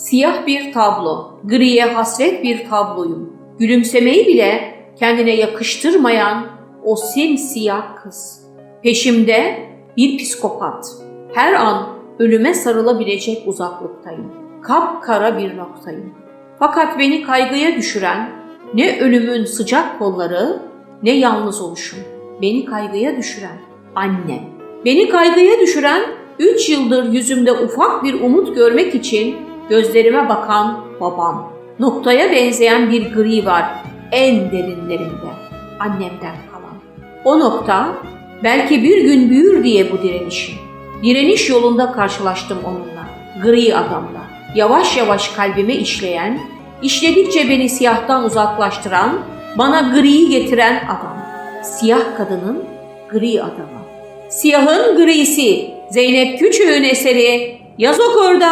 Siyah bir tablo, griye hasret bir tabloyum. Gülümsemeyi bile kendine yakıştırmayan o simsiyah kız. Peşimde bir psikopat. Her an ölüme sarılabilecek uzaklıktayım. Kapkara bir noktayım. Fakat beni kaygıya düşüren ne ölümün sıcak kolları ne yalnız oluşum. Beni kaygıya düşüren annem. Beni kaygıya düşüren üç yıldır yüzümde ufak bir umut görmek için gözlerime bakan babam. Noktaya benzeyen bir gri var en derinlerinde annemden kalan. O nokta belki bir gün büyür diye bu direnişim. Direniş yolunda karşılaştım onunla, gri adamla. Yavaş yavaş kalbime işleyen, işledikçe beni siyahtan uzaklaştıran, bana griyi getiren adam. Siyah kadının gri adamı. Siyahın grisi, Zeynep Küçük'ün eseri. Yaz okurda.